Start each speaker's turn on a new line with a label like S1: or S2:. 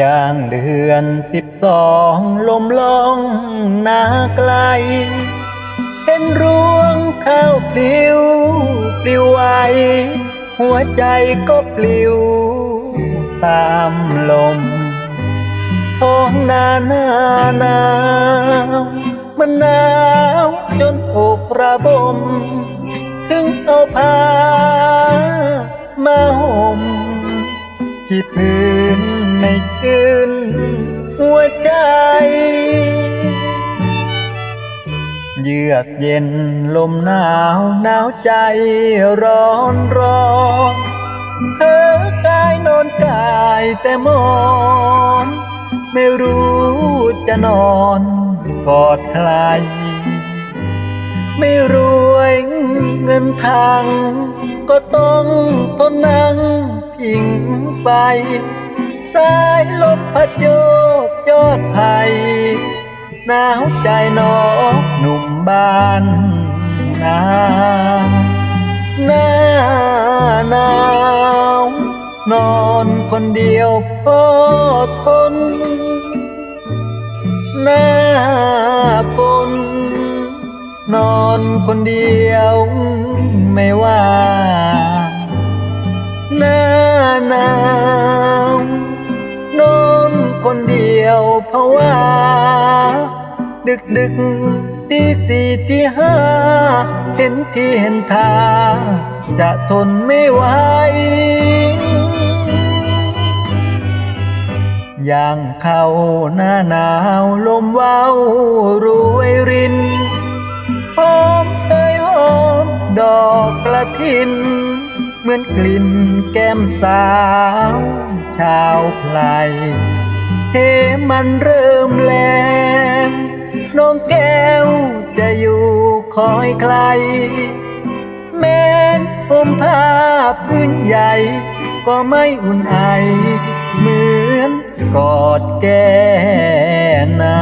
S1: ย่างเดือนสิบสองลมลองนาไกล เห็นรวงข้าวปลิวปลิวไหวหัวใจก็ปลิวตามลม ท้องนาหน้าหนาวมันหนาวจนอกระบม ถึงเอาผ้ามาห่มที่พื้น ไม่ชื้นหัวใจ เยือกเย็นลมหนาวหนาวใจร้อนร้อนเธอกายนอนกายแต่มอน ไม่รู้จะนอนกอดใคร ไม่รวยเงินทาง ก็ต้องทนนั่งพิงไป สายลมพัดโยกยอดไผ่หนาวใจนอกหนุ่มบ้านนาหน้าหนาว นอนคนเดียวพอทน หน้าฝนนอนคนเดียว คนเดียวเพราะว่า ดึกดึกตีสี่ตีห้าเห็นที่เห็นทาจะทนไม่ไหวอย่างเข้าหน้าหนาวลมเว้ารวยรินหอมเอ่ยหอมดอกกระถิน เหมือนกลิ่นแก้มสาว ชาวไพล เฮมันเริ่มแลงน้องแก้วจะอยู่คอยใคร แม้นผมภาพื้นใหญ่ ก็ไม่อุ่นไอ เหมือนกอดแก้นา